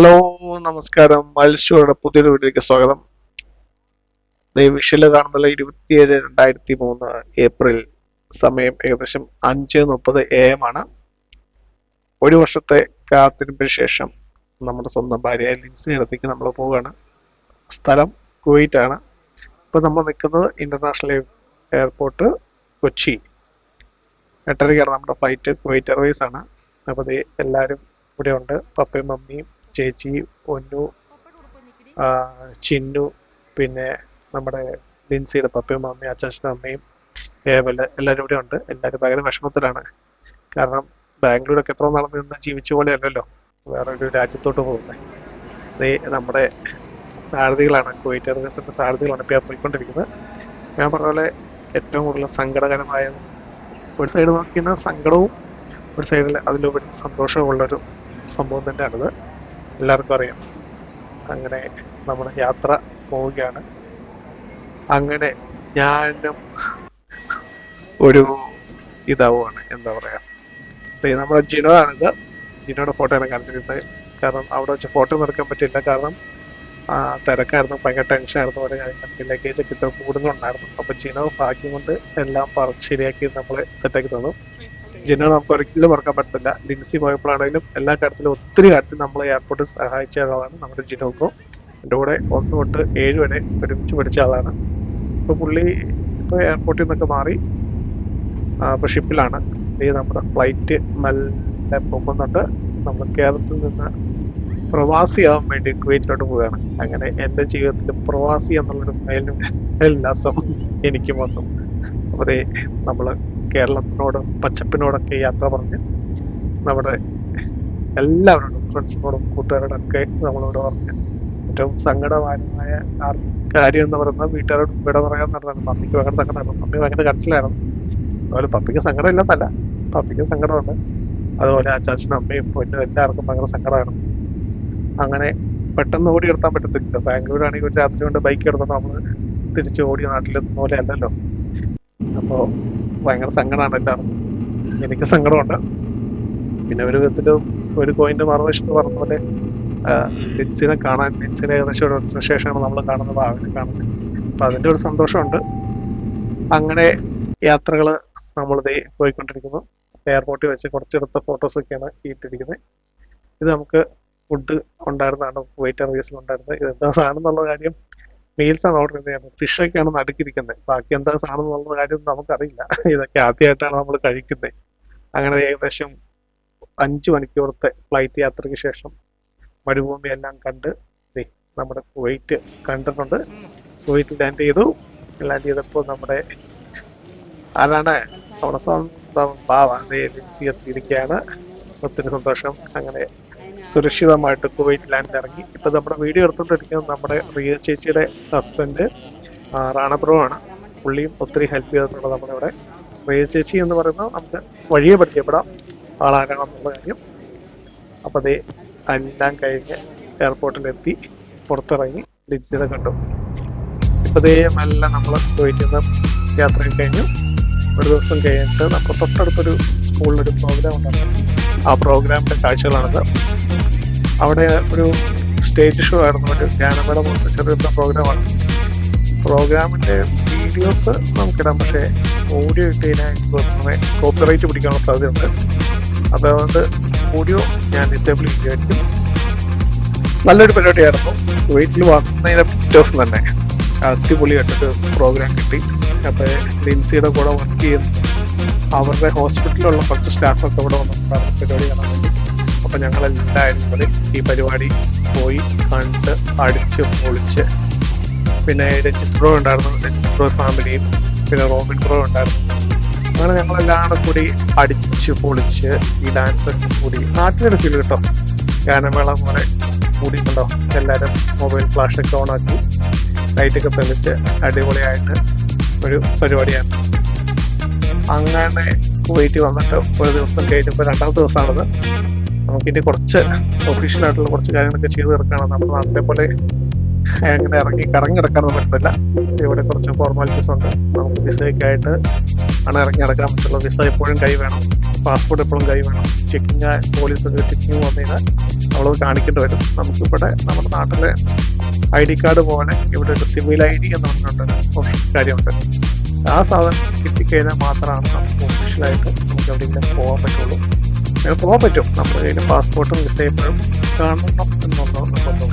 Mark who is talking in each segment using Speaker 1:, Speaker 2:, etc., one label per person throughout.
Speaker 1: Hello നമസ്കാരം. മത്സ്യയുടെ പുതിയൊരു വീഡിയോയ്ക്ക് സ്വാഗതം. ദേ വിഷൽ കാണുന്നുള്ള ഇരുപത്തിയേഴ് രണ്ടായിരത്തി മൂന്ന് ഏപ്രിൽ. സമയം ഏകദേശം അഞ്ച് മുപ്പത് എ എം ആണ്. ഒരു വർഷത്തെ കാത്തിരിപ്പിന് ശേഷം നമ്മുടെ സ്വന്തം ഭാര്യ ലിൻസിനടുത്തേക്ക് നമ്മൾ പോവുകയാണ്. സ്ഥലം കുവൈറ്റ് ആണ് ഇപ്പോൾ നമ്മൾ നിൽക്കുന്നത് ഇന്റർനാഷണൽ എയർപോർട്ട് കൊച്ചി. എട്ടരയ്ക്കാണ് നമ്മുടെ ഫ്ലൈറ്റ് കുവൈറ്റ് എയർവേസ് ആണ് അപ്പോൾ എല്ലാവരും ഇവിടെ ഉണ്ട് പപ്പയും മമ്മിയും ചേച്ചി ഒന്നു ചിന്നു പിന്നെ നമ്മുടെ ലിൻസിയുടെ പപ്പയും മമ്മിയും അച്ഛനും അമ്മയും ഏവൽ എല്ലാവരും ഇവിടെ ഉണ്ട്. എല്ലാവരും ഭയങ്കര വിഷമത്തിലാണ്. കാരണം ബാംഗ്ലൂരൊക്കെ എത്ര നാളെ നിന്ന് ജീവിച്ച പോലെ അല്ലല്ലോ. വേറെ ഒരു രാജ്യത്തോട്ട് പോകുന്നത് നമ്മുടെ സാരഥികളാണ്. കുവൈറ്റ് എയർവേസിന്റെ സാരഥികളാണ് ഇപ്പോൾ പോയിക്കൊണ്ടിരിക്കുന്നത്. ഞാൻ പറഞ്ഞ പോലെ ഏറ്റവും കൂടുതൽ സങ്കടകരമായ ഒരു സൈഡ് നോക്കിയാൽ സങ്കടവും ഒരു സൈഡിൽ അതിലുപരി സന്തോഷമുള്ളൊരു സംഭവം തന്നെയാണിത്. എല്ലാവർക്കും അറിയാം. അങ്ങനെ നമ്മുടെ യാത്ര പോവുകയാണ്. അങ്ങനെ ഞാനും ഒരു ഇതാവുകയാണ് എന്താ പറയാ. നമ്മുടെ ജിനോ ആണിത്. ജിനോയുടെ ഫോട്ടോ ആണ് കാണിച്ചിരുന്നത് കാരണം അവിടെ വെച്ച് ഫോട്ടോ എടുക്കാൻ പറ്റില്ല. കാരണം തിരക്കായിരുന്നു ഭയങ്കര ടെൻഷനായിരുന്നു ഒരു കാര്യങ്ങൾ ലഗേജ് ഒക്കെ ഇത്ര കൂടുന്നുണ്ടായിരുന്നു. അപ്പൊ ജിനോ ഭാഗ്യം കൊണ്ട് എല്ലാം പറഞ്ഞ് ശരിയാക്കി നമ്മളെ സെറ്റാക്കി തന്നു. ജിനോ നമുക്ക് ഒരിക്കലും മറക്കാൻ പറ്റില്ല ലിൻസി പോയപ്പോഴാണെങ്കിലും എല്ലാ കാര്യത്തിലും ഒത്തിരി കാര്യത്തിൽ നമ്മളെ എയർപോർട്ടിൽ സഹായിച്ച ആളാണ് നമ്മുടെ ജിനോക്കോ. എന്റെ കൂടെ ഒന്ന് തൊട്ട് ഏഴ് വരെ ഒരുമിച്ച് പഠിച്ച ആളാണ്. ഇപ്പൊ പുള്ളി ഇപ്പൊ എയർപോർട്ടിൽ നിന്നൊക്കെ മാറി ആ, ഇപ്പൊ ഷിപ്പിലാണ് ഈ നമ്മുടെ ഫ്ലൈറ്റ് മെല്ലെ പോകുന്നുണ്ട് നമ്മൾ കേരളത്തിൽ നിന്ന് പ്രവാസിയാവാൻ വേണ്ടി കുവൈറ്റിലോട്ട് പോവുകയാണ്. അങ്ങനെ എന്റെ ജീവിതത്തിൽ പ്രവാസി എന്നുള്ളൊരു മേലും ഉല്ലാസം എനിക്കും വന്നു. അപ്പോൾ ദേ നമ്മൾ കേരളത്തിനോടും പച്ചപ്പിനോടൊക്കെ യാത്ര പറഞ്ഞ് നമ്മുടെ എല്ലാവരോടും ഫ്രണ്ട്സിനോടും കൂട്ടുകാരോടും ഒക്കെ നമ്മളോട് പറഞ്ഞ് ഏറ്റവും സങ്കടകരമായ കാര്യം എന്ന് പറയുന്നത് വീട്ടുകാരോട് വിട പറയാൻ നടന്നത് പപ്പിക്ക് ഭയങ്കര സങ്കടമായിരുന്നു പപ്പി ഭയങ്കര കരച്ചിലായിരുന്നു. അതുപോലെ പപ്പിക്ക് സങ്കടം ഇല്ലെന്നല്ല പപ്പിക്ക് സങ്കടമുണ്ട്. അതുപോലെ അച്ചാച്ചനും അമ്മയും പൊന്നും എല്ലാവർക്കും ഭയങ്കര സങ്കടമായിരുന്നു അങ്ങനെ പെട്ടെന്ന് ഓടി എടുത്താൻ പറ്റത്തില്ല ബാംഗ്ലൂർ ആണെങ്കിൽ ഒരു രാത്രി കൊണ്ട് ബൈക്ക് എടുത്തോണ്ട് നമ്മൾ തിരിച്ചു ഓടി നാട്ടിലെത്തുന്ന പോലെ അല്ലല്ലോ. അപ്പോ ഭയങ്കര സങ്കടമാണ് എല്ലാവർക്കും എനിക്ക് സങ്കടമുണ്ട്. പിന്നെ ഒരു വിധത്തിൽ ഒരു കോയിന്റെ മറുവശത്ത് പറഞ്ഞ പോലെ ലിൻസിനെ കാണാൻ ലിൻസിനെ ഏകദേശം ഒരു വർഷത്തിന് ശേഷമാണ് നമ്മൾ കാണുന്നത് ആവിനെ കാണുന്നത്. അപ്പൊ അതിന്റെ ഒരു സന്തോഷമുണ്ട്. അങ്ങനെ യാത്രകൾ നമ്മൾ ദേ പോയിക്കൊണ്ടിരിക്കുന്നു. എയർപോർട്ടിൽ വെച്ച് കുറച്ചെടുത്ത ഫോട്ടോസ് ഒക്കെയാണ് ഈ ഇട്ടിരിക്കുന്നത്. ഇത് നമുക്ക് ഫുഡ് ഉണ്ടായിരുന്നതാണ് വെയിറ്റർ സർവീസിൽ ഉണ്ടായിരുന്നത്. ഇത് എന്താ സാധനം എന്നുള്ള കാര്യം ആണ് ഓർഡർ ചെയ്യുന്നത് ഫിഷ് ഒക്കെയാണ് നടുക്കിരിക്കുന്നത്. ബാക്കി എന്താ സാധനം കാര്യം നമുക്കറിയില്ല. ഇതൊക്കെ ആദ്യമായിട്ടാണ് നമ്മൾ കഴിക്കുന്നത്. അങ്ങനെ ഏകദേശം അഞ്ച് മണിക്കൂറത്തെ ഫ്ലൈറ്റ് യാത്രയ്ക്ക് ശേഷം മരുഭൂമി എല്ലാം കണ്ട് നമ്മുടെ കുവൈറ്റ് കണ്ടിട്ടുണ്ട്. വെയിറ്റ് ലാൻഡ് ചെയ്തു. ലാൻഡ് ചെയ്തപ്പോൾ നമ്മുടെ ആരാണ്? നമ്മുടെ സ്വന്തം ബാവ. എത്തിയിരിക്കുകയാണ്. ഒത്തിരി സന്തോഷം. അങ്ങനെ സുരക്ഷിതമായിട്ട് കുവൈറ്റ് ലാൻഡിൽ ഇറങ്ങി ഇപ്പൊ നമ്മുടെ വീഡിയോ എടുത്തോണ്ടിരിക്കുന്നത് നമ്മുടെ റിയ ചേച്ചിയുടെ ഹസ്ബൻഡ് റാണപ്രോ ആണ് പുള്ളിയും ഒത്തിരി ഹെൽപ്പ് ചെയ്തിട്ടുണ്ട് നമ്മുടെ ഇവിടെ. റിയ ചേച്ചി എന്ന് പറയുന്നത് നമുക്ക് വഴിയെ പരിചയപ്പെടാം. ആളാരാണെന്നുള്ള കാര്യം. അപ്പൊ അതേ എല്ലാം കഴിഞ്ഞ് എയർപോർട്ടിലെത്തി പുറത്തിറങ്ങി ലിജിത കണ്ടു. ഇപ്പൊ ദേ മെല്ലെ നമ്മൾ കുവൈറ്റിൽ നിന്ന് യാത്ര കഴിഞ്ഞു. ഒരു ദിവസം കഴിഞ്ഞിട്ട് നമുക്ക് തൊട്ടടുത്തൊരു സ്കൂളിലൊരു പ്രോഗ്രാം ഉണ്ടായിരുന്നു ആ പ്രോഗ്രാമിന്റെ കാഴ്ചകളാണിത്. അവിടെ ഒരു സ്റ്റേജ് ഷോ ആയിരുന്നു. ഗാനമേള പോലത്തെ ചെറിയ പ്രോഗ്രാമാണ് പ്രോഗ്രാമിന്റെ വീഡിയോസ് നമുക്കിടാം. പക്ഷേ ഓഡിയോ ഇട്ട് കഴിഞ്ഞാൽ എനിക്ക് തോന്നുന്നത് കോപ്പിറൈറ്റ് പിടിക്കാനുള്ള സാധ്യതയുണ്ട്. അതുകൊണ്ട് ഓഡിയോ ഞാൻ ഡിസേബിൾ ചെയ്യുമായിരിക്കും നല്ലൊരു പരിപാടിയായിരുന്നു. വീട്ടിൽ വന്നതിന് പിറ്റേ തന്നെ. അടിപൊളിയായിട്ടൊരു പ്രോഗ്രാം കിട്ടി. അപ്പോൾ ലിൻസിയുടെ കൂടെ വർക്ക് ചെയ്യുന്നു അവരുടെ ഹോസ്പിറ്റലിലുള്ള കുറച്ച് സ്റ്റാഫൊക്കെ ഇവിടെ വന്നിട്ടുണ്ടായിരുന്നു പരിപാടി കാണാൻ വേണ്ടി അപ്പൊ ഞങ്ങൾ എല്ലാവരും കൂടി ഈ പരിപാടി പോയി കണ്ട് അടിച്ച് പൊളിച്ച്. പിന്നെ രജിത് ബ്രോ ഉണ്ടായിരുന്നു രജിത് ബ്രോ ഫാമിലിയും പിന്നെ റോബിൻ ബ്രോ ഉണ്ടായിരുന്നു. അങ്ങനെ ഞങ്ങളെല്ലാം കൂടി അടിച്ച് പൊളിച്ച് ഈ ഡാൻസ് കൂടി നാട്ടിലൊരു ഫീൽ കിട്ടും. ഗാനമേള പോലെ കൂടിയിട്ടുണ്ടോ? എല്ലാവരും മൊബൈൽ ഫ്ലാഷ് ഒക്കെ ആക്കി ലൈറ്റൊക്കെ തെളിച്ച് അടിപൊളിയായിട്ട് ഒരു പരിപാടിയാണ്. അങ്ങനെ കുവൈറ്റ് വന്നിട്ട് ഒരു ദിവസം കഴിഞ്ഞപ്പോൾ രണ്ടാമത്തെ ദിവസമാണത്. നമുക്കിനി കുറച്ച് ഒഫീഷ്യൽ ആയിട്ടുള്ള കുറച്ച് കാര്യങ്ങളൊക്കെ ചെയ്തു തീർക്കണം നമ്മുടെ നാട്ടിലെ പോലെ അങ്ങനെ ഇറങ്ങി കറങ്ങി നടക്കാനൊന്നും പറ്റത്തില്ല. ഇവിടെ കുറച്ച് ഫോർമാലിറ്റീസ് ഉണ്ട്. നമുക്ക് വിസയ്ക്കായിട്ട് ആണ് ഇറങ്ങി നടക്കാൻ പറ്റുള്ളൂ. വിസ എപ്പോഴും കൈ വേണം. പാസ്പോർട്ട് എപ്പോഴും കൈ വേണം. ചെക്കിങ് പോലീസ് ചെക്കിങ് വന്നു കഴിഞ്ഞാൽ നമ്മളത് കാണിക്കേണ്ടി വരും. നമുക്കിവിടെ നമ്മുടെ നാട്ടിലെ ഐ ഡി കാർഡ് പോലെ ഇവിടെ ഒരു സിവിൽ ഐ ഡി എന്ന് പറഞ്ഞിട്ടുണ്ട് കാര്യമുണ്ട്. ആ സാധനം കിട്ടിക്കഴിഞ്ഞാൽ മാത്രമാണ് നമുക്ക് ഒഫീഷ്യലായിട്ട് നമുക്ക് എവിടെയെങ്കിലും പോകാൻ പറ്റുള്ളൂ. പോകാൻ പറ്റും. നമ്മൾ കഴിഞ്ഞ പാസ്പോർട്ടും വിസ എപ്പോഴും കാണണം എന്നുള്ളതാണ്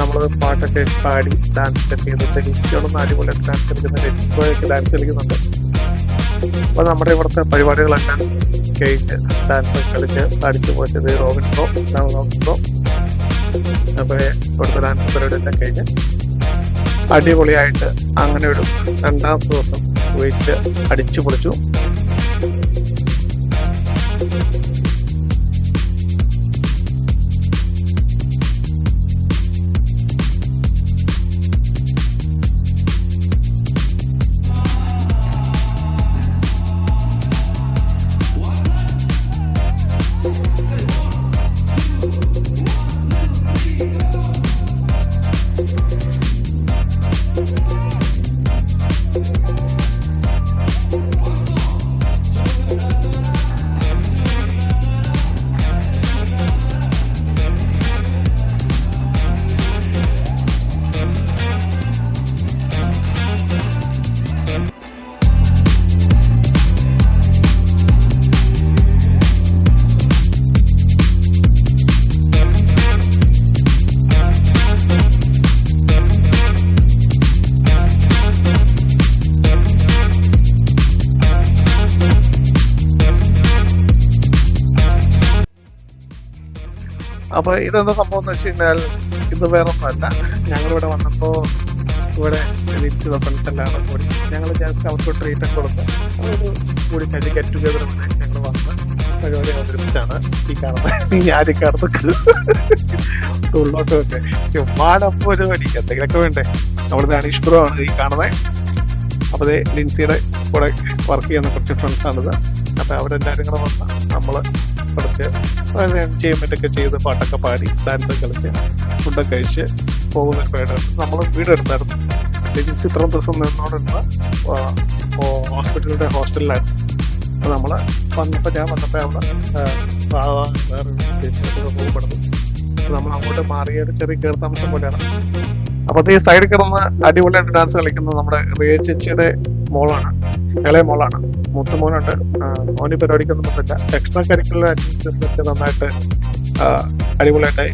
Speaker 1: നമ്മൾ പാട്ടൊക്കെ പാടി ഡാൻസ് ഒക്കെ ചെയ്തിട്ട് ലിസ്റ്റുകളൊന്നും അടിപൊളി ഡാൻസ് കളിക്കുന്നുണ്ട് ലിസ്റ്റുകളൊക്കെ ഡാൻസ് കളിക്കുന്നുണ്ട്. അപ്പോൾ നമ്മുടെ ഇവിടുത്തെ പരിപാടികളൊക്കെ കഴിഞ്ഞ് ഡാൻസ് കളിച്ച് അടിച്ചു പോയത് റോബിൻ പ്രോ അപ്പൊ ഇവിടുത്തെ ഡാൻസ് പരിപാടിയെല്ലാം കഴിഞ്ഞ് അടിപൊളിയായിട്ട് അങ്ങനെ ഒരു രണ്ടാമത്തെ ദിവസം പോയിട്ട് അടിച്ചു പൊളിച്ചു അപ്പോൾ ഇതെന്താ സംഭവം എന്ന് വെച്ച് കഴിഞ്ഞാൽ ഇത് വേറെ ഒന്നുമല്ല ഞങ്ങളിവിടെ വന്നപ്പോൾ ഇവിടെ വിളിച്ചത് ഫ്രണ്ട്സ് എല്ലാം കൂടി ഞങ്ങൾ ജസ്റ്റ് അവർക്ക് ട്രീറ്റ് ഒക്കെ കൊടുത്ത് കൂടി കഴിഞ്ഞ് ഗെറ്റ് ടുഗദർ ഞങ്ങൾ വന്ന് പരിപാടി അവതരിപ്പിച്ചാണ് ഈ കാണുന്നത് ഈ ആരിക്കാടത്തൊക്കെ ഉള്ളോട്ടൊക്കെ ചുമ്മാടപ്പോൾ ഒരു പടി എന്തെങ്കിലുമൊക്കെ വേണ്ടേ? നമ്മുടെ അനീഷ് ബ്രോ ആണ് ഈ കാണുന്നത് അപ്പോൾ ലിൻസിയുടെ കൂടെ വർക്ക് ചെയ്യുന്ന കുറച്ച് ഫ്രണ്ട്സാണിത് അപ്പോൾ അവരെല്ലാവരും കൂടെ വന്ന് നമ്മൾ കുറച്ച് എൻജോയ്മെന്റ് ഒക്കെ ചെയ്ത് പാട്ടൊക്കെ പാടി ഡാൻസ് കളിച്ച് ഫുഡൊക്കെ കഴിച്ച് പോകുന്ന പേടായിരുന്നു നമ്മൾ വീടെടുത്തായിരുന്നു. ലിൻസി ഇത്രയും ദിവസം നിന്നോടുന്ന ഹോസ്പിറ്റലിന്റെ ഹോസ്റ്റലിലായിരുന്നു അപ്പോൾ നമ്മൾ വന്നപ്പോൾ ഞാൻ വന്നപ്പോൾ അവിടെ വേറെ പോകുമ്പോഴുന്നു നമ്മൾ അങ്ങോട്ട് മാറിയ ഒരു ചെറിയ കയറി താമസം പോലെയാണ്. അപ്പൊ ഈ സൈഡിൽ കിടന്ന് അടിപൊളിയായിട്ട് ഡാൻസ് കളിക്കുന്നത് നമ്മുടെ റിയ ചേച്ചിയുടെ മോളാണ് ഇളയ മോളാണ്. മൂത്ത മോനുണ്ട് മോനി പരിപാടിക്കൊന്നും പറ്റില്ല എക്സ്ട്രാ കരിക്കുലർ ആക്ടിവിറ്റീസ് ഒക്കെ നന്നായിട്ട് അടിപൊളിയായിട്ട്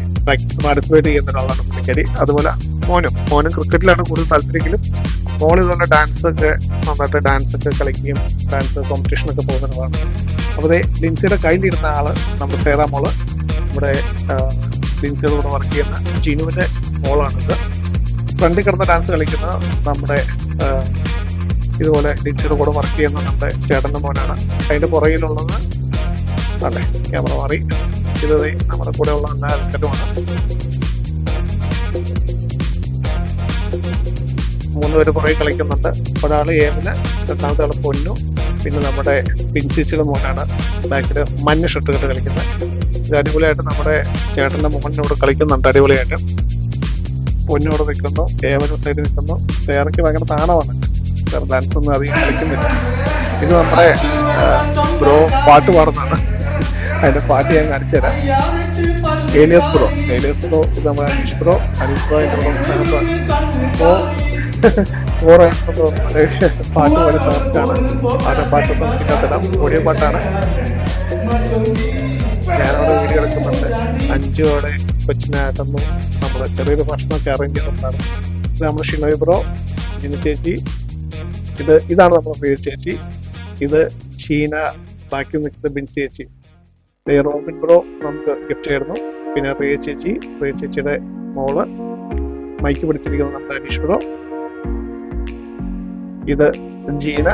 Speaker 1: പാർട്ടിസിപ്പേറ്റ് ചെയ്യുന്ന ഒരാളാണ് പുള്ളിക്കാരി. അതുപോലെ മോനും മോനും ക്രിക്കറ്റിലാണ് കൂടുതൽ താല്പര്യമെങ്കിലും മോൾ ഇതുപോലെ ഡാൻസ് ഒക്കെ നന്നായിട്ട് ഡാൻസ് ഒക്കെ കളിക്കുകയും ഡാൻസ് കോമ്പറ്റീഷൻ ഒക്കെ പോകുന്നതാണ്. അപ്പോൾ ദേ ലിൻസിയുടെ കയ്യിലിരുന്ന ആൾ നമ്മുടെ സേറാ മോൾ നമ്മുടെ ലിൻസിയുടെ കൂടെ വർക്ക് ചെയ്യുന്ന ജിനുവിന്റെ മോളാണിത്. ഫ്രണ്ടിൽ കിടന്ന ഡാൻസ് കളിക്കുന്ന നമ്മുടെ ഇതുപോലെ ഡിജിറ്റൽ കൂടെ വർക്ക് ചെയ്യുന്ന നമ്മുടെ ചേട്ടന്റെ മോനാണ്. അതിന്റെ പുറകിലുള്ളത് അതെ ക്യാമറ മാറി. ഇത് നമ്മുടെ കൂടെ ഉള്ള എല്ലാ ആൾക്കാരുമാണ് മൂന്ന് പേര് പുറകെ കളിക്കുന്നുണ്ട്. ഒരാൾ ഏമിന് രണ്ടാമത്തെ ആൾ പൊന്നു. പിന്നെ നമ്മുടെ പിൻസിച്ചിൽ മോനാണ് ബാക്കിൽ മഞ്ഞ ഷർട്ട് കെട്ട് കളിക്കുന്നത്. ഇത് അടിപൊളിയായിട്ട് നമ്മുടെ ചേട്ടന്റെ മോഹനോട് കളിക്കുന്നുണ്ട് അടിപൊളിയായിട്ട്. പൊന്നോട് നിൽക്കുന്നു ഏവനും സൈഡിൽ നിൽക്കുന്നു. ചേറയ്ക്ക് ഭയങ്കര താണമാണ്. വേറെ ഡാൻസ് ഒന്നും അധികം കളിക്കുന്നില്ല ഇത് നമ്മുടെ ബ്രോ പാട്ട് പാടുന്നതാണ്. അതിന്റെ പാട്ട് ഞാൻ കാണിച്ചു തരാം. ഏലിയസ് ബ്രോ ഏലിയസ് ബ്രോ ഇത് നമ്മുടെ അനീഷ് ബ്രോ അനീഷ് ബ്രോ എന്റെ പാട്ട് പോലെ സാധിച്ചാണ് അവരുടെ പാട്ടൊന്നും കിട്ടാത്തിടാം ഓഡിയോ പാട്ടാണ്. ഞാനവിടെ വീട് കിടക്കുന്നുണ്ട്. അഞ്ചോടെ കൊച്ചിനായിട്ടൊന്നും നമ്മുടെ ചെറിയൊരു ഭക്ഷണമൊക്കെ അറേഞ്ച് ചെയ്തിട്ടുണ്ടായിരുന്നു നമ്മുടെ ഷിനോയ് ബ്രോ ജിനു ചേച്ചി ഇത് ഇതാണ് നമ്മുടെ പേര് ചേച്ചി. ഇത് ഷീന ബാക്കി നിൽക്കുന്ന ബിൻസി ചേച്ചി. റോബിൻ ബ്രോ നമുക്ക് ഗിഫ്റ്റ് ആയിരുന്നു പിന്നെ പ്രിയ ചേച്ചി പ്രിയ ചേച്ചിയുടെ മോൾ. മൈക്ക് പിടിച്ചിരിക്കുന്ന നമ്മുടെ അനീഷ് ബ്രോ. ഇത് ജീന.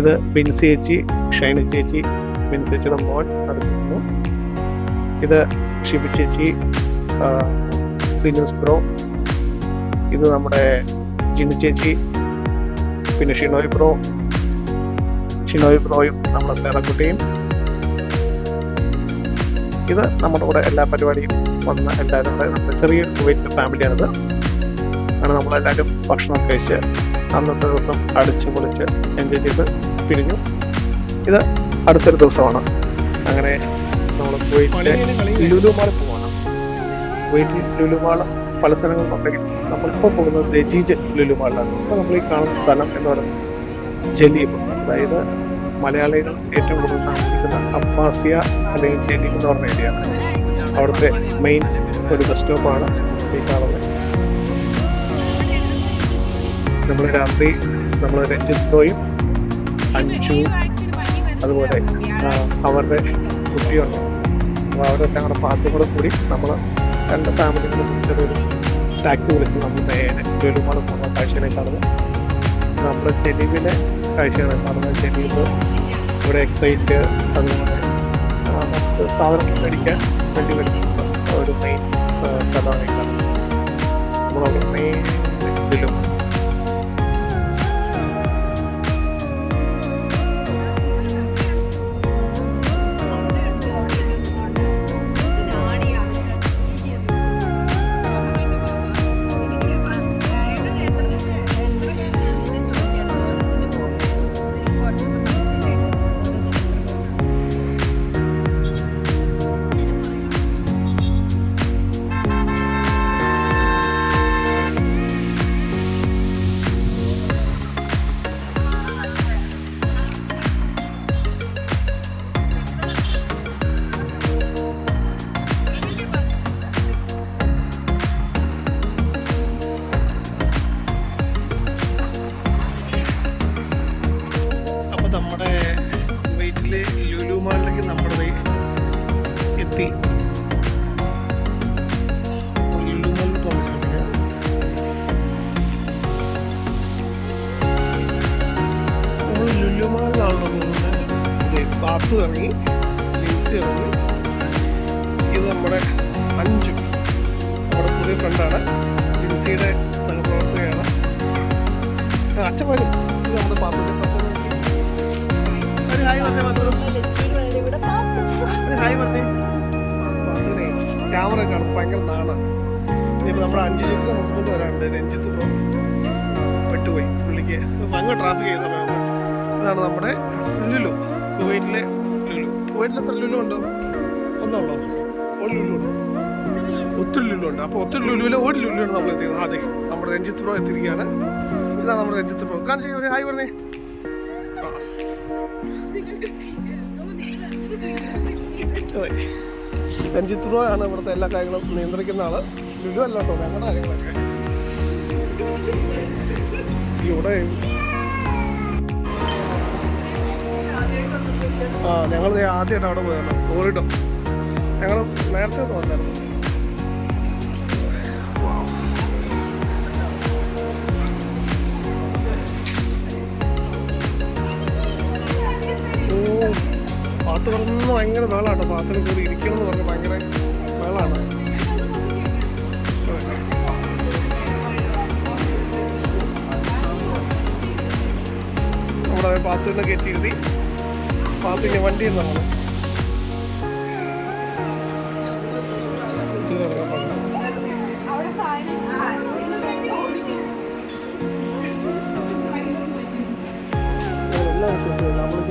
Speaker 1: ഇത് ബിൻസി ചേച്ചി ഷൈനി ചേച്ചി ബിൻസി ചേച്ചിയുടെ മോൻ നടക്കുന്നു ഇത് ഷിബി ചേച്ചി ബ്രോ ഇത് നമ്മുടെ ജിനു ചേച്ചി പിന്നെ ഷിനോയ് പ്രോ ഷിനോയ് പ്രോയും നമ്മുടെ സേറക്കുട്ടിയും
Speaker 2: ഇത് നമ്മുടെ കൂടെ എല്ലാ പരിപാടിയും വന്ന എല്ലാവരും. കൂടെ നമ്മുടെ ചെറിയൊരു കുവൈറ്റ് ഫാമിലിയാണിത്. അങ്ങനെ നമ്മളെല്ലാവരും ഭക്ഷണം കഴിച്ച് അന്നത്തെ ദിവസം അടിച്ച് പൊളിച്ച് എൻജോയ് ചെയ്ത് പിരിഞ്ഞു. ഇത് അടുത്തൊരു ദിവസമാണ്. അങ്ങനെ നമ്മൾ കുവൈറ്റിലെ ലുലുമാൾ പോവാണ്. കുവൈറ്റിൽ ലുലുമാൾ പല സ്ഥലങ്ങളുണ്ടെങ്കിൽ നമ്മളിപ്പോൾ പോകുന്നത് ദജീജ് ലുലുമാളിലാണ് അപ്പോൾ നമ്മൾ ഈ കാണുന്ന സ്ഥലം എന്ന് പറയുന്നത് ജലീബ്. അതായത് മലയാളികൾ ഏറ്റവും കൂടുതൽ താമസിക്കുന്ന അബ്ബാസിയ അല്ലെങ്കിൽ ജലീബ് എന്ന് പറഞ്ഞ ഏരിയ അവിടുത്തെ മെയിൻ ഒരു ബസ് സ്റ്റോപ്പാണ് ഈ കാണുന്നത്. നമ്മൾ രാത്രി നമ്മൾ രഞ്ജിത്തോയും അഞ്ചു അതുപോലെ അവരുടെ കുട്ടിയുണ്ട്. അപ്പോൾ അവരൊക്കെ ഞങ്ങളുടെ കൂടെ കൂടി നമ്മൾ രണ്ട് ഫാമിലികളും ചെറിയൊരു ടാക്സി വിളിച്ച് നമ്മൾ നേരെ ജോലിമാൾ പോകുന്ന കാഴ്ചകളെ കാണുന്നത്. നമ്മുടെ ജലീബിലെ കാഴ്ചയാണ് കാണുന്നത്. ജലീബ് ഇവിടെ എക്സൈറ്റ് അതുപോലെ നമുക്ക് സാധനങ്ങൾ മേടിക്കാൻ വേണ്ടി വരുന്ന ഒരു മെയിൻ സ്ഥലമാണ് നമ്മളവിടെ മെയിൻ ഇതിലും ദേ തുടങ്ങി ലിൻസി ഇറങ്ങി ഇത് നമ്മുടെ അഞ്ചു. നമ്മുടെ പുതിയ ഫ്രണ്ടാണ്. ലിൻസിയുടെ സഹപ്രവർത്തകയാണ്. അച്ഛൻ വരും. ഇത് നമ്മുടെ പാത്തിന്റെ പത്ത് ഒരു ഹായ് പറഞ്ഞേ ഒരു ഹായ് പറഞ്ഞേ. പാത്തുവിനെ ക്യാമറ കാണും ഭയങ്കര നാളാണ് ഇനിയിപ്പോൾ നമ്മുടെ അഞ്ച് ചേച്ചിയുടെ ഹസ്ബൻഡ് വരാനുണ്ട്. രഞ്ജിത്ത് ബ്രോ പെട്ടുപോയി. പുള്ളിക്ക് ഭയങ്കര ട്രാഫിക് ചെയ്യുന്ന സമയമാണ്. ഇതാണ് നമ്മുടെ ലുലു. കുവൈറ്റിലെ കുവൈറ്റിൽ ലുലു ഉണ്ടോ? ഒന്നുള്ളോ? ഒരു ലുലു ഉണ്ട്? ഒത്തിരി ലുലു ഉണ്ട്. അപ്പോൾ ഒത്തിരി ലുലുവിലെ ഒരു ലുലുവാണ് നമ്മൾ എത്തിക്കുന്നത്. അതെ നമ്മുടെ രഞ്ജിത്ത് പ്രോ എത്തിയിരിക്കുകയാണ്. ഇതാണ് നമ്മുടെ രഞ്ജിത്ത് പ്രോ. കാണിച്ചു ഒരു ഹായ് പറഞ്ഞേ. അതെ രഞ്ജിത്ത് പ്രോ ആണ് ഇവിടുത്തെ എല്ലാ കാര്യങ്ങളും നിയന്ത്രിക്കുന്ന ആൾ. ലുലു അല്ലാട്ടോ ഞങ്ങളുടെ കാര്യങ്ങളൊക്കെ. ഇവിടെ ആ ഞങ്ങൾ ആദ്യമായിട്ട് അവിടെ പോയതാണ് കോറിഡോ ഞങ്ങൾ നേരത്തെ ഒന്ന് പാത്ത് പറഞ്ഞ ഭയങ്കര വേളാട്ടോ പാത്തിന് കയറി ഇരിക്കണം എന്ന് പറഞ്ഞ് ഭയങ്കര വേളാണ് നമ്മുടെ പാത്തുവിനെ കയറ്റിയിരുത്തി പാത്തിന്റെ വണ്ടി നമ്മൾ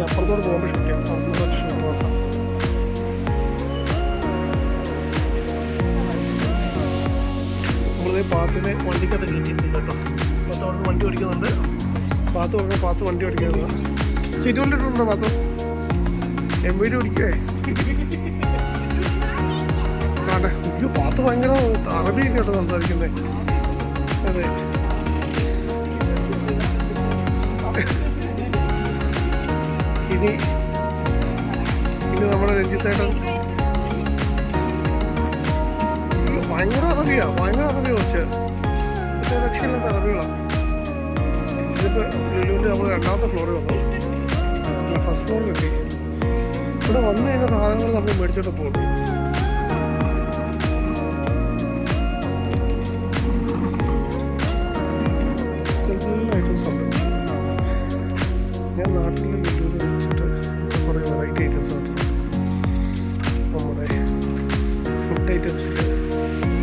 Speaker 2: അപ്പുറത്തോട്ട് നമ്മളിത് പാത്തിനെ വണ്ടിക്കകത്ത് കയറ്റിയിട്ടുണ്ട് കേട്ടോ. പത്ത് അവിടെ വണ്ടി ഓടിക്കുന്നുണ്ട്. പാത്ത് പറഞ്ഞാൽ പാത്ത് വണ്ടി ഓടിക്കുന്നത് സീറ്റ് ബെൽറ്റ് ഇട്ടിട്ടുണ്ടോ പാത്ത്? എം വി ഡി ഓടിക്കേ ആട്ടെ അയ്യോ പാത്ത് ഭയങ്കര കേട്ടോ അതെ. ഇനി ഇനി നമ്മുടെ രഞ്ജിത്തേട്ടൻ. ഭയങ്കര അറബിയാ ഭയങ്കര അറബിയാ വെച്ച് രക്ഷയില്ലാത്ത അറബികളാണ് ഇതിപ്പോൾ നമ്മൾ രണ്ടാമത്തെ ഫ്ലോറിൽ വന്നു. ഫസ്റ്റ് ഫ്ലോറിലെത്തി ഇവിടെ വന്നു കഴിഞ്ഞാൽ സാധനങ്ങൾ നമ്മൾ മേടിച്ചിട്ട് പോകും. ഞാൻ കുറേ ഐറ്റംസ് ഉണ്ട്.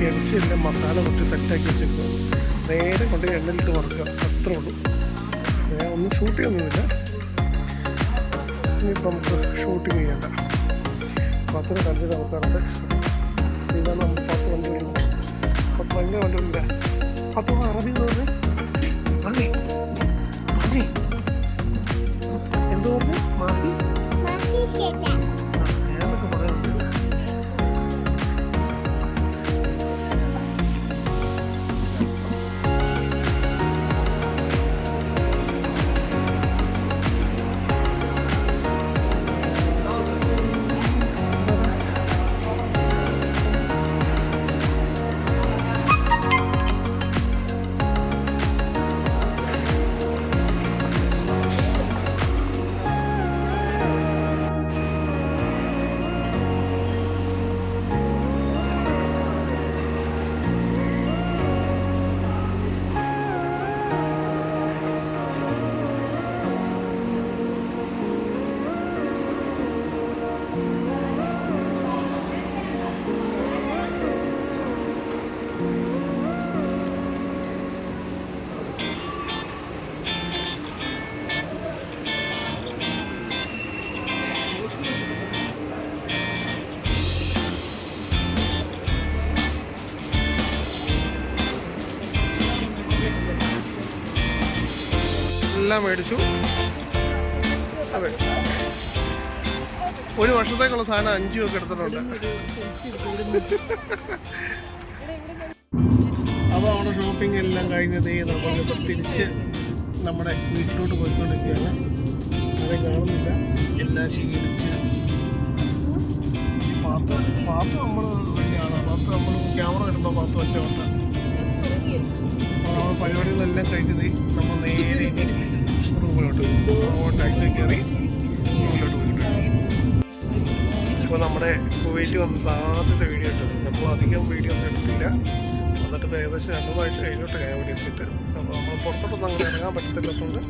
Speaker 2: ഇറച്ചിയെല്ലാം മസാല തൊട്ട് സെറ്റാക്കി വെച്ചിട്ട് നേരെ കൊണ്ട് എണ്ണയിലിട്ട് വറുക്കുക. അത്രേ ഉള്ളൂ. ഞാൻ ഒന്നും ഷൂട്ട് ചെയ്യുന്നില്ല. ഇനിയിപ്പോൾ നമുക്ക് ഷൂട്ട് ചെയ്യണ്ട. പത്തിന് കളിച്ചിട്ട് നമുക്ക് അടുത്ത് ഇതാണ് നമുക്ക് പത്ത് വണ്ടികളിൽ പത്ത് ഭയങ്കര വണ്ടികളില്ല പത്ത് അറബി എന്ന് പറഞ്ഞ് എല്ലാം മേടിച്ചു. അതെ. ഒരു വർഷത്തേക്കുള്ള സാധനം അഞ്ചു ഒക്കെ എടുത്തിട്ടുണ്ട്. അപ്പോൾ അവിടെ ഷോപ്പിംഗ് എല്ലാം കഴിഞ്ഞത് നമ്മളിപ്പോൾ തിരിച്ച് നമ്മുടെ വീട്ടിലോട്ട് പോയിക്കൊണ്ടിരിക്കുകയാണ്. അതേ കാണുന്നില്ല. എല്ലാം ശീലിച്ച് പാത്ത് പാത്ത് നമ്മൾ വലിയ ആളാണ് പാത്ത് നമ്മൾ ക്യാമറ വരുമ്പോൾ പാത്ത് ഒറ്റ ഉണ്ട് അപ്പോൾ നമ്മുടെ പരിപാടികളെല്ലാം കഴിഞ്ഞത് നമ്മൾ നേരെ ഇപ്പോൾ നമ്മുടെ കുവൈറ്റ് വന്നത് ആദ്യത്തെ വീഡിയോ ഇട്ടത്. നമ്മൾ അധികം വീഡിയോ ഒന്നും എടുത്തില്ല. എന്നിട്ട് ഇപ്പോൾ ഏകദേശം രണ്ട് പ്രാവശ്യം കഴിഞ്ഞിട്ട് ഞാൻ ഇവിടെ എത്തിയിട്ട് അപ്പോൾ നമ്മൾ പുറത്തോട്ടൊന്നും അങ്ങനെ ഇറങ്ങാൻ പറ്റത്തില്ലാത്തതുകൊണ്ട്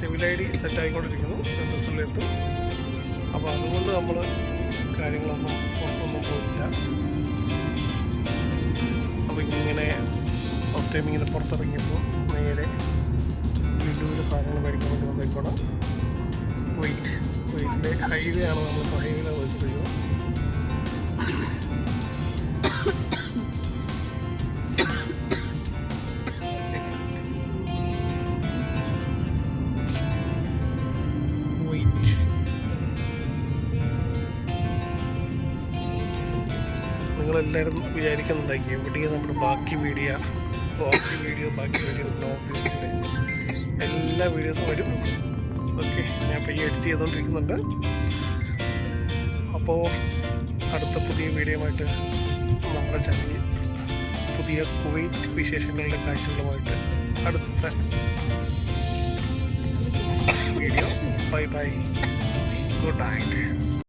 Speaker 2: സിവിൽ ഐ ഡി സെറ്റ് ആയിക്കൊണ്ടിരിക്കുന്നു. രണ്ട് അപ്പോൾ അതുകൊണ്ട് നമ്മൾ കാര്യങ്ങളൊന്നും പുറത്തൊന്നും പോയില്ല അപ്പോൾ ഇങ്ങനെ ഫസ്റ്റ് ടൈം ഇങ്ങനെ പുറത്തിറങ്ങിയപ്പോൾ നേരെ സാധനങ്ങൾ മേടിക്കാൻ വേണ്ടി വന്നേക്കണം വെയിറ്റ് വെയിറ്റിന്റെ ഹൈവേ ആണ് നമ്മളിപ്പോൾ പോയിക്കൊണ്ടിരിക്കുന്നത് വെയിറ്റ് നിങ്ങളെല്ലാവരും വിചാരിക്കുന്നുണ്ടാക്കി എവിടെയാണ് നമ്മുടെ ബാക്കി വീഡിയോ ബാക്കി വീഡിയോ ബാക്കി വീഡിയോ നോർത്ത് ഈസ്റ്റിന്റെ എല്ലാ വീഡിയോസും വരും. ഓക്കെ ഞാൻ ഇപ്പോൾ ഈ എഡിറ്റ് ചെയ്തുകൊണ്ടിരിക്കുന്നുണ്ട് അപ്പോൾ അടുത്ത പുതിയ വീഡിയോയുമായിട്ട് നമ്മുടെ ചാനലിൽ പുതിയ കുവൈറ്റ് വിശേഷങ്ങളുടെ കാഴ്ചകളുമായിട്ട് അടുത്ത video. Bye bye. Good night.